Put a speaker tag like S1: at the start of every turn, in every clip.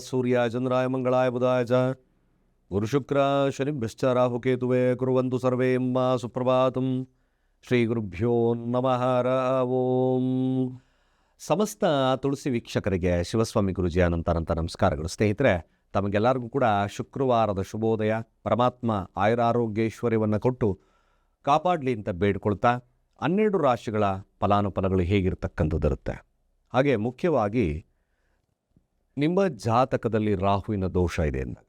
S1: ಸೂರ್ಯ ಚಂದ್ರಾಯ ಮಂಗಳಾಯ ಬುಧಾಯ ಚ. ಗುರುಶುಕ್ರ ಶನಿಭ್ಯಶ್ಚ ರಾಹುಕೇತುವೆ ಕುರುವಂತು ಸರ್ವೇ ಎಂಬ ಸುಪ್ರಭಾತಂ. ಶ್ರೀ ಗುರುಭ್ಯೋ ನಮಃ ಓಂ. ಸಮಸ್ತ ತುಳಸಿ ವೀಕ್ಷಕರಿಗೆ ಶಿವಸ್ವಾಮಿ ಗುರುಜಿ ಅನಂತ ಅನಂತ ನಮಸ್ಕಾರಗಳು. ಸ್ನೇಹಿತರೆ, ತಮಗೆಲ್ಲರಿಗೂ ಕೂಡ ಶುಕ್ರವಾರದ ಶುಭೋದಯ. ಪರಮಾತ್ಮ ಆಯುರಾರೋಗ್ಯೈಶ್ವರ್ಯವನ್ನು ಕೊಟ್ಟು ಕಾಪಾಡಲಿ ಅಂತ ಬೇಡ್ಕೊಳ್ತಾ ಹನ್ನೆರಡು ರಾಶಿಗಳ ಫಲಾನುಫಲಗಳು ಹೇಗಿರ್ತಕ್ಕಂಥದ್ದಿರುತ್ತೆ ಹಾಗೆ ಮುಖ್ಯವಾಗಿ ನಿಮ್ಮ ಜಾತಕದಲ್ಲಿ ರಾಹುವಿನ ದೋಷ ಇದೆ ಅಂದಾಗ,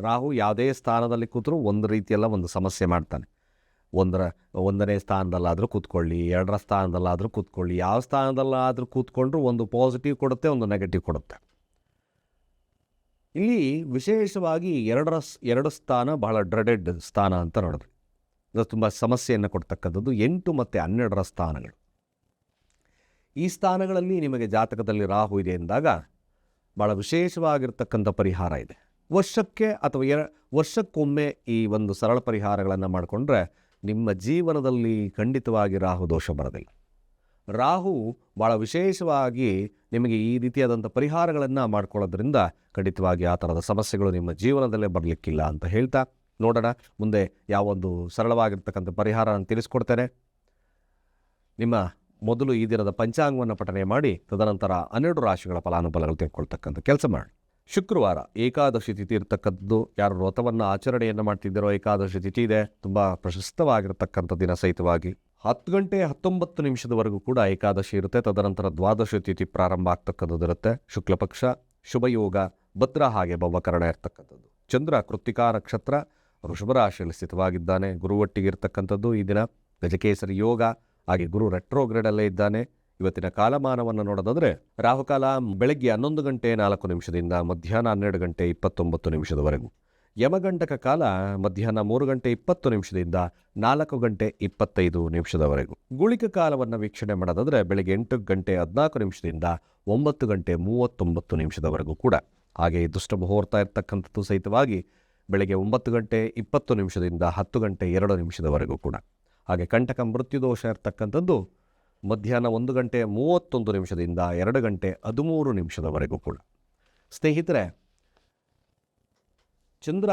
S1: ರಾಹು ಯಾವುದೇ ಸ್ಥಾನದಲ್ಲಿ ಕೂತರೂ ಒಂದು ರೀತಿಯೆಲ್ಲ ಒಂದು ಸಮಸ್ಯೆ ಮಾಡ್ತಾನೆ. ಒಂದರ, ಒಂದನೇ ಸ್ಥಾನದಲ್ಲಾದರೂ ಕೂತ್ಕೊಳ್ಳಿ, ಎರಡರ ಸ್ಥಾನದಲ್ಲಾದರೂ ಕೂತ್ಕೊಳ್ಳಿ, ಯಾವ ಸ್ಥಾನದಲ್ಲಾದರೂ ಕೂತ್ಕೊಂಡ್ರೂ ಒಂದು ಪಾಸಿಟಿವ್ ಕೊಡುತ್ತೆ, ಒಂದು ನೆಗೆಟಿವ್ ಕೊಡುತ್ತೆ. ಇಲ್ಲಿ ವಿಶೇಷವಾಗಿ ಎರಡರ ಎರಡು ಸ್ಥಾನ ಬಹಳ ಡ್ರೆಡೆಡ್ ಸ್ಥಾನ ಅಂತ ನೋಡಿದ್ವಿ. ಇದು ತುಂಬ ಸಮಸ್ಯೆಯನ್ನು ಕೊಡ್ತಕ್ಕಂಥದ್ದು ಎಂಟು ಮತ್ತು ಹನ್ನೆರಡರ ಸ್ಥಾನಗಳು. ಈ ಸ್ಥಾನಗಳಲ್ಲಿ ನಿಮಗೆ ಜಾತಕದಲ್ಲಿ ರಾಹು ಇದೆ ಎಂದಾಗ ಭಾಳ ವಿಶೇಷವಾಗಿರ್ತಕ್ಕಂಥ ಪರಿಹಾರ ಇದೆ. ವರ್ಷಕ್ಕೆ ಅಥವಾ ಎರ, ವರ್ಷಕ್ಕೊಮ್ಮೆ ಈ ಒಂದು ಸರಳ ಪರಿಹಾರಗಳನ್ನು ಮಾಡಿಕೊಂಡ್ರೆ ನಿಮ್ಮ ಜೀವನದಲ್ಲಿ ಖಂಡಿತವಾಗಿ ರಾಹು ದೋಷ ಬರೋದಿಲ್ಲ. ರಾಹು ಭಾಳ ವಿಶೇಷವಾಗಿ ನಿಮಗೆ ಈ ರೀತಿಯಾದಂಥ ಪರಿಹಾರಗಳನ್ನು ಮಾಡ್ಕೊಳ್ಳೋದ್ರಿಂದ ಖಂಡಿತವಾಗಿ ಆ ಥರದ ಸಮಸ್ಯೆಗಳು ನಿಮ್ಮ ಜೀವನದಲ್ಲೇ ಬರಲಿಕ್ಕಿಲ್ಲ ಅಂತ ಹೇಳ್ತಾ ನೋಡೋಣ. ಮುಂದೆ ಯಾವೊಂದು ಸರಳವಾಗಿರ್ತಕ್ಕಂಥ ಪರಿಹಾರ ನಾನು ತಿಳಿಸ್ಕೊಡ್ತೇನೆ. ನಿಮ್ಮ ಮೊದಲು ಈ ದಿನದ ಪಂಚಾಂಗವನ್ನು ಪಠನೆ ಮಾಡಿ, ತದನಂತರ ಹನ್ನೆರಡು ರಾಶಿಗಳ ಫಲಾನುಫಲಗಳು ತೆಗೆದುಕೊಳ್ತಕ್ಕಂಥ ಕೆಲಸ ಮಾಡಿ. ಶುಕ್ರವಾರ ಏಕಾದಶಿ ತಿಥಿ ಇರತಕ್ಕದ್ದು ಯಾರು ವ್ರತವನ್ನು ಆಚರಣೆಯನ್ನು ಮಾಡ್ತಿದ್ದೀರೋ ಏಕಾದಶಿ ತಿಥಿ ಇದೆ. ತುಂಬ ಪ್ರಶಸ್ತವಾಗಿರತಕ್ಕಂಥ ದಿನ ಸಹಿತವಾಗಿ ಹತ್ತು ಗಂಟೆ ಹತ್ತೊಂಬತ್ತು ನಿಮಿಷದವರೆಗೂ ಕೂಡ ಏಕಾದಶಿ ಇರುತ್ತೆ. ತದನಂತರ ದ್ವಾದಶಿ ತಿಥಿ ಪ್ರಾರಂಭ ಆಗ್ತಕ್ಕಂಥದ್ದು ಇರುತ್ತೆ. ಶುಕ್ಲಪಕ್ಷ, ಶುಭಯೋಗ, ಭದ್ರ ಹಾಗೆ ಭವಕರಣ ಇರತಕ್ಕಂಥದ್ದು. ಚಂದ್ರ ಕೃತಿಕಾ ನಕ್ಷತ್ರ ವೃಷಭ ರಾಶಿಯಲ್ಲಿ ಸ್ಥಿತವಾಗಿದ್ದಾನೆ. ಗುರು ಇರತಕ್ಕಂಥದ್ದು ಇರ್ತಕ್ಕಂಥದ್ದು ಈ ದಿನ. ಗಜಕೇಸರಿ ಯೋಗ ಹಾಗೆ ಗುರು ರೆಟ್ರೋಗ್ರೇಡಲ್ಲೇ ಇದ್ದಾನೆ. ಇವತ್ತಿನ ಕಾಲಮಾನವನ್ನು ನೋಡೋದಾದರೆ ರಾಹುಕಾಲ ಬೆಳಗ್ಗೆ ಹನ್ನೊಂದು ಗಂಟೆ ನಾಲ್ಕು ನಿಮಿಷದಿಂದ ಮಧ್ಯಾಹ್ನ ಹನ್ನೆರಡು ಗಂಟೆ ಇಪ್ಪತ್ತೊಂಬತ್ತು ನಿಮಿಷದವರೆಗೂ. ಯಮಗಂಟಕ ಕಾಲ ಮಧ್ಯಾಹ್ನ ಮೂರು ಗಂಟೆ ಇಪ್ಪತ್ತು ನಿಮಿಷದಿಂದ ನಾಲ್ಕು ಗಂಟೆ ಇಪ್ಪತ್ತೈದು ನಿಮಿಷದವರೆಗೂ. ಗುಳಿಕ ಕಾಲವನ್ನು ವೀಕ್ಷಣೆ ಮಾಡೋದಾದರೆ ಬೆಳಗ್ಗೆ ಎಂಟು ಗಂಟೆ ಹದಿನಾಲ್ಕು ನಿಮಿಷದಿಂದ ಒಂಬತ್ತು ಗಂಟೆ ಮೂವತ್ತೊಂಬತ್ತು ನಿಮಿಷದವರೆಗೂ ಕೂಡ. ಹಾಗೆ ದುಷ್ಟ ಮುಹೂರ್ತ ಇರ್ತಕ್ಕಂಥದ್ದು ಸಹಿತವಾಗಿ ಬೆಳಗ್ಗೆ ಒಂಬತ್ತು ಗಂಟೆ ಇಪ್ಪತ್ತು ನಿಮಿಷದಿಂದ ಹತ್ತು ಗಂಟೆ ಎರಡು ನಿಮಿಷದವರೆಗೂ ಕೂಡ. ಹಾಗೆ ಕಂಟಕ ಮೃತ್ಯುದೋಷ ಇರ್ತಕ್ಕಂಥದ್ದು ಮಧ್ಯಾಹ್ನ ಒಂದು ಗಂಟೆ ಮೂವತ್ತೊಂದು ನಿಮಿಷದಿಂದ ಎರಡು ಗಂಟೆ ಹದಿಮೂರು ನಿಮಿಷದವರೆಗೂ ಕೂಡ. ಸ್ನೇಹಿತರೆ, ಚಂದ್ರ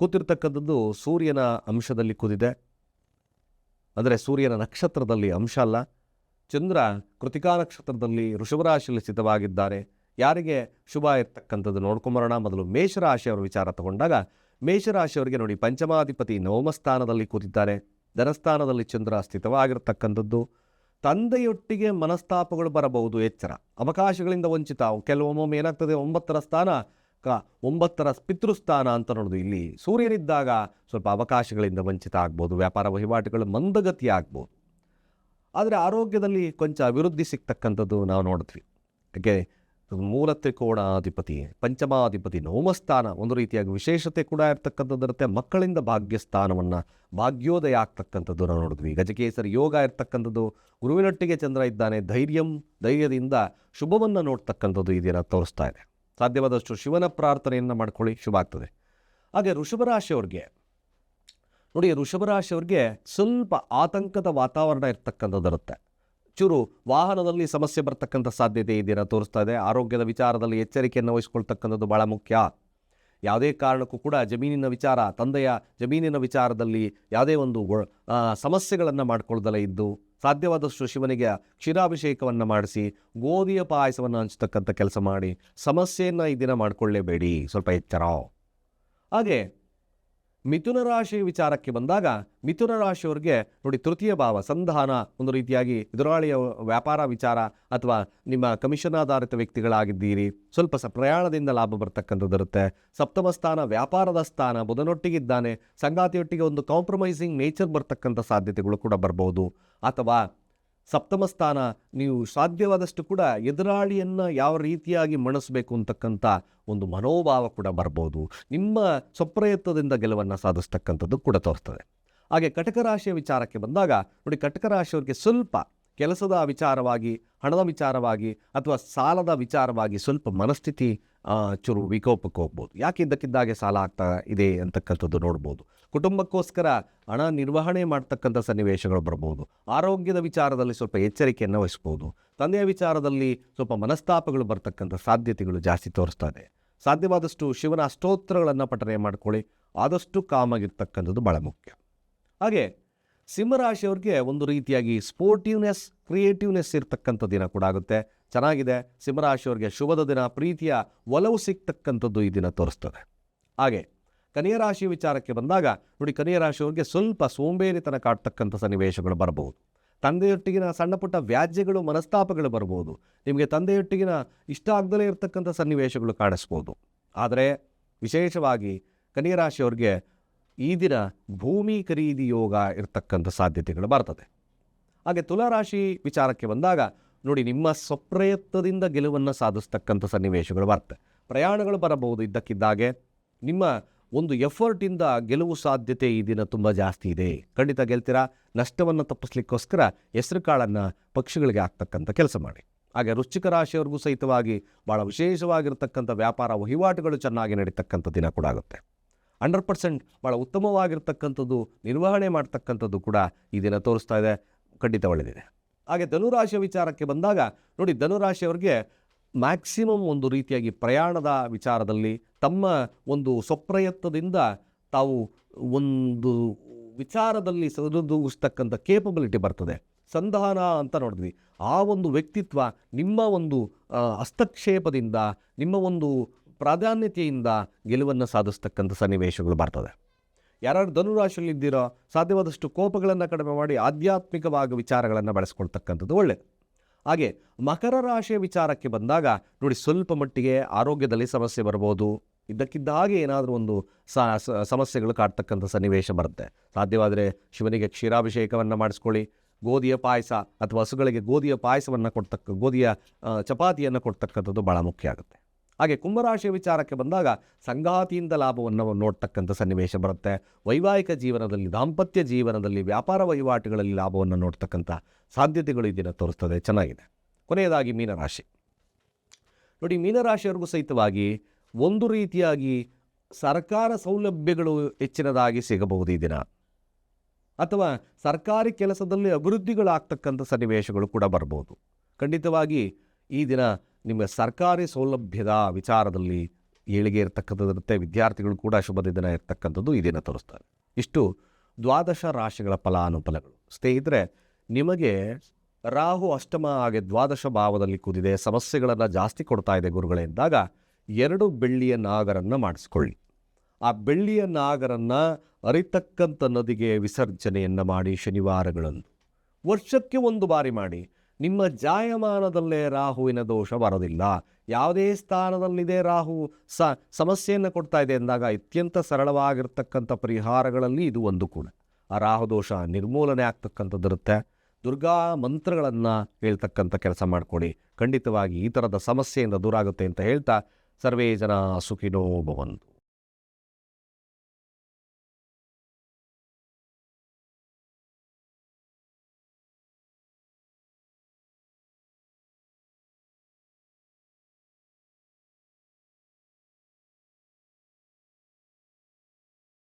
S1: ಕೂತಿರ್ತಕ್ಕಂಥದ್ದು ಸೂರ್ಯನ ಅಂಶದಲ್ಲಿ ಕುದಿದೆ ಅಂದರೆ ಸೂರ್ಯನ ನಕ್ಷತ್ರದಲ್ಲಿ ಅಂಶ ಅಲ್ಲ. ಚಂದ್ರ ಕೃತಿಕಾ ನಕ್ಷತ್ರದಲ್ಲಿ ಋಷಭರಾಶಿಯಲ್ಲಿ ಸ್ಥಿತವಾಗಿದ್ದಾರೆ. ಯಾರಿಗೆ ಶುಭ ಇರ್ತಕ್ಕಂಥದ್ದು ನೋಡ್ಕೊಂಬರೋಣ. ಮೊದಲು ಮೇಷರಾಶಿಯವರ ವಿಚಾರ ತಗೊಂಡಾಗ ಮೇಷರಾಶಿಯವರಿಗೆ ನೋಡಿ, ಪಂಚಮಾಧಿಪತಿ ನವಮಸ್ಥಾನದಲ್ಲಿ ಕೂತಿದ್ದಾರೆ. ಧನಸ್ಥಾನದಲ್ಲಿ ಚಂದ್ರ ಸ್ಥಿತವಾಗಿರ್ತಕ್ಕಂಥದ್ದು ತಂದೆಯೊಟ್ಟಿಗೆ ಮನಸ್ತಾಪಗಳು ಬರಬಹುದು, ಎಚ್ಚರ. ಅವಕಾಶಗಳಿಂದ ವಂಚಿತ. ಕೆಲವೊಮ್ಮೊಮ್ಮೆ ಏನಾಗ್ತದೆ, ಒಂಬತ್ತರ ಸ್ಥಾನ, ಕ, ಒಂಬತ್ತರ ಪಿತೃಸ್ಥಾನ ಅಂತ ನೋಡೋದು. ಇಲ್ಲಿ ಸೂರ್ಯನಿದ್ದಾಗ ಸ್ವಲ್ಪ ಅವಕಾಶಗಳಿಂದ ವಂಚಿತ ಆಗ್ಬೋದು, ವ್ಯಾಪಾರ ವಹಿವಾಟುಗಳು ಮಂದಗತಿ ಆಗ್ಬೋದು. ಆದರೆ ಆರೋಗ್ಯದಲ್ಲಿ ಕೊಂಚ ಅಭಿವೃದ್ಧಿ ಸಿಗ್ತಕ್ಕಂಥದ್ದು ನಾವು ನೋಡಿದ್ವಿ ಯಾಕೆ ಮೂಲ ತ್ರಿಕೋಣಾಧಿಪತಿ ಪಂಚಮಾಧಿಪತಿ, ನೋಮಸ್ಥಾನ ಒಂದು ರೀತಿಯಾಗಿ ವಿಶೇಷತೆ ಕೂಡ ಇರ್ತಕ್ಕಂಥದ್ದಿರುತ್ತೆ ಮಕ್ಕಳಿಂದ ಭಾಗ್ಯಸ್ಥಾನವನ್ನು ಭಾಗ್ಯೋದಯ ಆಗ್ತಕ್ಕಂಥದ್ದು ನಾವು ನೋಡಿದ್ವಿ. ಗಜಕೇಸರಿ ಯೋಗ ಇರ್ತಕ್ಕಂಥದ್ದು, ಗುರುವಿನೊಟ್ಟಿಗೆ ಚಂದ್ರ ಇದ್ದಾನೆ, ಧೈರ್ಯಂ, ಧೈರ್ಯದಿಂದ ಶುಭವನ್ನು ನೋಡ್ತಕ್ಕಂಥದ್ದು ಈ ತೋರಿಸ್ತಾ ಇದೆ. ಸಾಧ್ಯವಾದಷ್ಟು ಶಿವನ ಪ್ರಾರ್ಥನೆಯನ್ನು ಮಾಡ್ಕೊಳ್ಳಿ, ಶುಭ ಆಗ್ತದೆ. ಹಾಗೆ ವೃಷಭರಾಶಿಯವ್ರಿಗೆ ನೋಡಿ ವೃಷಭರಾಶಿಯವ್ರಿಗೆ ಸ್ವಲ್ಪ ಆತಂಕದ ವಾತಾವರಣ ಇರ್ತಕ್ಕಂಥದ್ದಿರುತ್ತೆ ಚೂರು ವಾಹನದಲ್ಲಿ ಸಮಸ್ಯೆ ಬರ್ತಕ್ಕಂಥ ಸಾಧ್ಯತೆ ದಿನ ತೋರಿಸ್ತಾ ಇದೆ. ಆರೋಗ್ಯದ ವಿಚಾರದಲ್ಲಿ ಎಚ್ಚರಿಕೆಯನ್ನು ವಹಿಸ್ಕೊಳ್ತಕ್ಕಂಥದ್ದು ಭಾಳ ಮುಖ್ಯ. ಯಾವುದೇ ಕಾರಣಕ್ಕೂ ಕೂಡ ಜಮೀನಿನ ವಿಚಾರ, ತಂದೆಯ ಜಮೀನಿನ ವಿಚಾರದಲ್ಲಿ ಯಾವುದೇ ಒಂದು ಸಮಸ್ಯೆಗಳನ್ನು ಮಾಡ್ಕೊಳ್ದಲೇ ಇದ್ದು, ಸಾಧ್ಯವಾದಷ್ಟು ಶಿವನಿಗೆ ಕ್ಷೀರಾಭಿಷೇಕವನ್ನು ಮಾಡಿಸಿ, ಗೋಧಿಯ ಪಾಯಸವನ್ನು ಹಂಚ್ತಕ್ಕಂಥ ಕೆಲಸ ಮಾಡಿ, ಸಮಸ್ಯೆಯನ್ನು ಈ ದಿನ ಮಾಡಿಕೊಳ್ಳೇಬೇಡಿ. ಸ್ವಲ್ಪ ಎಚ್ಚರ. ಹಾಗೆ ಮಿಥುನ ರಾಶಿ ವಿಚಾರಕ್ಕೆ ಬಂದಾಗ ಮಿಥುನ ರಾಶಿಯವರಿಗೆ ನೋಡಿ ತೃತೀಯ ಭಾವ, ಸಂಧಾನ ಒಂದು ರೀತಿಯಾಗಿ ಎದುರಾಳಿಯ ವ್ಯಾಪಾರ ವಿಚಾರ ಅಥವಾ ನಿಮ್ಮ ಕಮಿಷನ್ ಆಧಾರಿತ ವ್ಯಕ್ತಿಗಳಾಗಿದ್ದೀರಿ. ಸ್ವಲ್ಪ ಸ ಪ್ರಯಾಣದಿಂದ ಲಾಭ ಬರ್ತಕ್ಕಂಥದ್ದಿರುತ್ತೆ ಸಪ್ತಮ ಸ್ಥಾನ ವ್ಯಾಪಾರದ ಸ್ಥಾನ, ಬುಧನೊಟ್ಟಿಗಿದ್ದಾನೆ. ಸಂಗಾತಿಯೊಟ್ಟಿಗೆ ಒಂದು ಕಾಂಪ್ರಮೈಸಿಂಗ್ ನೇಚರ್ ಬರ್ತಕ್ಕಂಥ ಸಾಧ್ಯತೆಗಳು ಕೂಡ ಬರ್ಬೋದು. ಅಥವಾ ಸಪ್ತಮ ಸ್ಥಾನ, ನೀವು ಸಾಧ್ಯವಾದಷ್ಟು ಕೂಡ ಎದುರಾಳಿಯನ್ನು ಯಾವ ರೀತಿಯಾಗಿ ಮಣಿಸಬೇಕು ಅಂತಕ್ಕಂಥ ಒಂದು ಮನೋಭಾವ ಕೂಡ ಬರ್ಬೋದು. ನಿಮ್ಮ ಸ್ವಪ್ರಯತ್ನದಿಂದ ಗೆಲುವನ್ನು ಸಾಧಿಸ್ತಕ್ಕಂಥದ್ದು ಕೂಡ ತೋರ್ತದೆ. ಹಾಗೆ ಕಟಕ ರಾಶಿಯ ವಿಚಾರಕ್ಕೆ ಬಂದಾಗ, ನೋಡಿ ಕಟಕ ರಾಶಿಯವರಿಗೆ ಸ್ವಲ್ಪ ಕೆಲಸದ ವಿಚಾರವಾಗಿ, ಹಣದ ವಿಚಾರವಾಗಿ ಅಥವಾ ಸಾಲದ ವಿಚಾರವಾಗಿ ಸ್ವಲ್ಪ ಮನಸ್ಥಿತಿ ಚೂರು ವಿಕೋಪಕ್ಕೆ ಹೋಗ್ಬೋದು ಯಾಕೆ ಇದ್ದಕ್ಕಿದ್ದಾಗೆ ಸಾಲ ಆಗ್ತಾ ಇದೆ ಅಂತಕ್ಕಂಥದ್ದು ನೋಡ್ಬೋದು. ಕುಟುಂಬಕ್ಕೋಸ್ಕರ ಹಣ ನಿರ್ವಹಣೆ ಮಾಡ್ತಕ್ಕಂಥ ಸನ್ನಿವೇಶಗಳು ಬರ್ಬೋದು. ಆರೋಗ್ಯದ ವಿಚಾರದಲ್ಲಿ ಸ್ವಲ್ಪ ಎಚ್ಚರಿಕೆಯನ್ನು ವಹಿಸ್ಬೋದು. ತಂದೆಯ ವಿಚಾರದಲ್ಲಿ ಸ್ವಲ್ಪ ಮನಸ್ತಾಪಗಳು ಬರ್ತಕ್ಕಂಥ ಸಾಧ್ಯತೆಗಳು ಜಾಸ್ತಿ ತೋರಿಸ್ತಾ ಇದೆ. ಸಾಧ್ಯವಾದಷ್ಟು ಶಿವನ ಅಷ್ಟೋತ್ತರಗಳನ್ನು ಪಠನೆ ಮಾಡ್ಕೊಳ್ಳಿ. ಆದಷ್ಟು ಕಾಮಾಗಿರ್ತಕ್ಕಂಥದ್ದು ಭಾಳ ಮುಖ್ಯ. ಹಾಗೆ ಸಿಂಹರಾಶಿಯವ್ರಿಗೆ ಒಂದು ರೀತಿಯಾಗಿ ಸ್ಪೋರ್ಟಿವ್ನೆಸ್ ಕ್ರಿಯೇಟಿವ್ನೆಸ್ ಇರ್ತಕ್ಕಂಥ ದಿನ ಕೂಡ ಆಗುತ್ತೆ. ಚೆನ್ನಾಗಿದೆ. ಸಿಂಹರಾಶಿಯವ್ರಿಗೆ ಶುಭದ ದಿನ, ಪ್ರೀತಿಯ ಒಲವು ಸಿಗ್ತಕ್ಕಂಥದ್ದು ಈ ದಿನ ತೋರಿಸ್ತದೆ. ಹಾಗೆ ಕನ್ಯಾ ರಾಶಿ ವಿಚಾರಕ್ಕೆ ಬಂದಾಗ ನೋಡಿ ಕನ್ಯಾ ರಾಶಿಯವ್ರಿಗೆ ಸ್ವಲ್ಪ ಸೋಂಬೇರಿತನ ಕಾಡ್ತಕ್ಕಂಥ ಸನ್ನಿವೇಶಗಳು ಬರಬಹುದು. ತಂದೆಯೊಟ್ಟಿಗಿನ ಸಣ್ಣ ಪುಟ್ಟ ವ್ಯಾಜ್ಯಗಳು, ಮನಸ್ತಾಪಗಳು ಬರ್ಬೋದು ನಿಮಗೆ ತಂದೆಯೊಟ್ಟಿಗಿನ ಇಷ್ಟ ಆಗದಲೇ ಇರತಕ್ಕಂಥ ಸನ್ನಿವೇಶಗಳು ಕಾಣಿಸ್ಬೋದು. ಆದರೆ ವಿಶೇಷವಾಗಿ ಕನ್ಯಾ ರಾಶಿಯವ್ರಿಗೆ ಈ ದಿನ ಭೂಮಿ ಖರೀದಿ ಯೋಗ ಇರತಕ್ಕಂಥ ಸಾಧ್ಯತೆಗಳು ಬರ್ತದೆ. ಹಾಗೆ ತುಲಾರಾಶಿ ವಿಚಾರಕ್ಕೆ ಬಂದಾಗ ನೋಡಿ, ನಿಮ್ಮ ಸ್ವಪ್ರಯತ್ನದಿಂದ ಗೆಲುವನ್ನು ಸಾಧಿಸ್ತಕ್ಕಂಥ ಸನ್ನಿವೇಶಗಳು ಬರ್ತವೆ. ಪ್ರಯಾಣಗಳು ಬರಬಹುದು ಇದ್ದಕ್ಕಿದ್ದಾಗೆ. ನಿಮ್ಮ ಒಂದು ಎಫರ್ಟಿಂದ ಗೆಲುವು ಸಾಧ್ಯತೆ ಈ ದಿನ ತುಂಬ ಜಾಸ್ತಿ ಇದೆ. ಖಂಡಿತ ಗೆಲ್ತೀರಾ? ನಷ್ಟವನ್ನು ತಪ್ಪಿಸ್ಲಿಕ್ಕೋಸ್ಕರ ಹೆಸರು ಕಾಳನ್ನು ಪಕ್ಷಿಗಳಿಗೆ ಹಾಕ್ತಕ್ಕಂಥ ಕೆಲಸ ಮಾಡಿ. ಹಾಗೆ ವೃಶ್ಚಿಕ ರಾಶಿಯವ್ರಿಗೂ ಸಹಿತವಾಗಿ ಭಾಳ ವಿಶೇಷವಾಗಿರ್ತಕ್ಕಂಥ ವ್ಯಾಪಾರ ವಹಿವಾಟುಗಳು ಚೆನ್ನಾಗಿ ನಡೀತಕ್ಕಂಥ ದಿನ ಕೂಡ ಆಗುತ್ತೆ. ಹಂಡ್ರೆಡ್ ಪರ್ಸೆಂಟ್ ಭಾಳ ಉತ್ತಮವಾಗಿರ್ತಕ್ಕಂಥದ್ದು ನಿರ್ವಹಣೆ ಮಾಡ್ತಕ್ಕಂಥದ್ದು ಕೂಡ ಈ ದಿನ ತೋರಿಸ್ತಾ ಇದೆ. ಖಂಡಿತ ಒಳ್ಳೆಯದಿದೆ ಹಾಗೆ ಧನುರಾಶಿಯ ವಿಚಾರಕ್ಕೆ ಬಂದಾಗ ನೋಡಿ ಧನುರಾಶಿಯವರಿಗೆ ಮ್ಯಾಕ್ಸಿಮಮ್ ಒಂದು ರೀತಿಯಾಗಿ ಪ್ರಯಾಣದ ವಿಚಾರದಲ್ಲಿ ತಮ್ಮ ಒಂದು ಸ್ವಪ್ರಯತ್ನದಿಂದ ತಾವು ಒಂದು ವಿಚಾರದಲ್ಲಿ ಸರಿದೂಗಿಸ್ತಕ್ಕಂಥ ಕೇಪಬಿಲಿಟಿ ಬರ್ತದೆ. ಸಂಧಾನ ಅಂತ ನೋಡಿದ್ವಿ ಆ ಒಂದು ವ್ಯಕ್ತಿತ್ವ ನಿಮ್ಮ ಒಂದು ಹಸ್ತಕ್ಷೇಪದಿಂದ, ನಿಮ್ಮ ಒಂದು ಪ್ರಾಧಾನ್ಯತೆಯಿಂದ ಗೆಲುವನ್ನು ಸಾಧಿಸ್ತಕ್ಕಂಥ ಸನ್ನಿವೇಶಗಳು ಬರ್ತದೆ. ಯಾರು ಧನುರಾಶಿಯಲ್ಲಿ ಇದ್ದೀರೋ ಸಾಧ್ಯವಾದಷ್ಟು ಕೋಪಗಳನ್ನು ಕಡಿಮೆ ಮಾಡಿ ಆಧ್ಯಾತ್ಮಿಕವಾಗಿ ವಿಚಾರಗಳನ್ನು ಬಳಸ್ಕೊಳ್ತಕ್ಕಂಥದ್ದು ಒಳ್ಳೆಯದು ಹಾಗೆ ಮಕರ ರಾಶಿಯ ವಿಚಾರಕ್ಕೆ ಬಂದಾಗ ನೋಡಿ ಸ್ವಲ್ಪ ಮಟ್ಟಿಗೆ ಆರೋಗ್ಯದಲ್ಲಿ ಸಮಸ್ಯೆ ಬರ್ಬೋದು. ಇದ್ದಕ್ಕಿದ್ದ ಹಾಗೆ ಏನಾದರೂ ಒಂದು ಸಮಸ್ಯೆಗಳು ಕಾಡ್ತಕ್ಕಂಥ ಸನ್ನಿವೇಶ ಬರುತ್ತೆ. ಸಾಧ್ಯವಾದರೆ ಶಿವನಿಗೆ ಕ್ಷೀರಾಭಿಷೇಕವನ್ನು ಮಾಡಿಸ್ಕೊಳ್ಳಿ. ಗೋಧಿಯ ಪಾಯಸ ಅಥವಾ ಹಸುಗಳಿಗೆ ಗೋಧಿಯ ಪಾಯಸವನ್ನು ಕೊಡ್ತಕ್ಕ, ಗೋಧಿಯ ಚಪಾತಿಯನ್ನು ಕೊಡ್ತಕ್ಕಂಥದ್ದು ಭಾಳ ಮುಖ್ಯ ಆಗುತ್ತೆ. ಹಾಗೆ ಕುಂಭರಾಶಿಯ ವಿಚಾರಕ್ಕೆ ಬಂದಾಗ ಸಂಗಾತಿಯಿಂದ ಲಾಭವನ್ನು ನೋಡ್ತಕ್ಕಂಥ ಸನ್ನಿವೇಶ ಬರುತ್ತೆ. ವೈವಾಹಿಕ ಜೀವನದಲ್ಲಿ, ದಾಂಪತ್ಯ ಜೀವನದಲ್ಲಿ, ವ್ಯಾಪಾರ ವಹಿವಾಟುಗಳಲ್ಲಿ ಲಾಭವನ್ನು ನೋಡ್ತಕ್ಕಂಥ ಸಾಧ್ಯತೆಗಳು ಇದನ್ನು ದಿನ ತೋರಿಸ್ತದೆ. ಚೆನ್ನಾಗಿದೆ. ಕೊನೆಯದಾಗಿ ಮೀನರಾಶಿ. ನೋಡಿ, ಮೀನರಾಶಿಯವರೆಗೂ ಸಹಿತವಾಗಿ ಒಂದು ರೀತಿಯಾಗಿ ಸರ್ಕಾರ ಸೌಲಭ್ಯಗಳು ಹೆಚ್ಚಿನದಾಗಿ ಸಿಗಬಹುದು ಈ ದಿನ. ಅಥವಾ ಸರ್ಕಾರಿ ಕೆಲಸದಲ್ಲಿ ಅಭಿವೃದ್ಧಿಗಳಾಗ್ತಕ್ಕಂಥ ಸನ್ನಿವೇಶಗಳು ಕೂಡ ಬರ್ಬೋದು. ಖಂಡಿತವಾಗಿ ಈ ದಿನ ನಿಮ್ಮ ಸರ್ಕಾರಿ ಸೌಲಭ್ಯದ ವಿಚಾರದಲ್ಲಿ ಏಳಿಗೆ ಇರತಕ್ಕಂಥದ್ದಿರುತ್ತೆ ವಿದ್ಯಾರ್ಥಿಗಳು ಕೂಡ ಶುಭದ ದಿನ ಇರತಕ್ಕಂಥದ್ದು ಇದನ್ನು ದಿನ ತೋರಿಸ್ತಾರೆ. ಇಷ್ಟು ದ್ವಾದಶ ರಾಶಿಗಳ ಫಲಾನುಫಲಗಳು. ಸ್ನೇಹಿತರೆ, ನಿಮಗೆ ರಾಹು ಅಷ್ಟಮ ಹಾಗೆ ದ್ವಾದಶ ಭಾವದಲ್ಲಿ ಕುದಿದೆ ಸಮಸ್ಯೆಗಳನ್ನು ಜಾಸ್ತಿ ಕೊಡ್ತಾ ಇದೆ ಗುರುಗಳೇ ಎಂದಾಗ ಎರಡು ಬೆಳ್ಳಿಯ ನಾಗರನ್ನು ಮಾಡಿಸ್ಕೊಳ್ಳಿ. ಆ ಬೆಳ್ಳಿಯ ನಾಗರನ್ನು ಅರಿತಕ್ಕಂಥ ನದಿಗೆ ವಿಸರ್ಜನೆಯನ್ನು ಮಾಡಿ ಶನಿವಾರಗಳಂದು. ವರ್ಷಕ್ಕೆ ಒಂದು ಬಾರಿ ಮಾಡಿ. ನಿಮ್ಮ ಜಾಯಮಾನದಲ್ಲೇ ರಾಹುವಿನ ದೋಷ ಬರೋದಿಲ್ಲ. ಯಾವುದೇ ಸ್ಥಾನದಲ್ಲಿದೆ ರಾಹು ಸ, ಸಮಸ್ಯೆಯನ್ನು ಕೊಡ್ತಾ ಇದೆ ಎಂದಾಗ ಅತ್ಯಂತ ಸರಳವಾಗಿರ್ತಕ್ಕಂಥ ಪರಿಹಾರಗಳಲ್ಲಿ ಇದು ಒಂದು ಕೂಡ. ಆ ರಾಹು ದೋಷ ನಿರ್ಮೂಲನೆ ಆಗ್ತಕ್ಕಂಥದ್ದಿರುತ್ತೆ ದುರ್ಗಾ ಮಂತ್ರಗಳನ್ನು ಹೇಳ್ತಕ್ಕಂಥ ಕೆಲಸ ಮಾಡಿಕೊಡಿ ಖಂಡಿತವಾಗಿ ಈ ಥರದ ಸಮಸ್ಯೆಯಿಂದ ದೂರ ಆಗುತ್ತೆ ಅಂತ ಹೇಳ್ತಾ ಸರ್ವೇ ಜನ ಸುಖಿನೋ ಭವಂತು.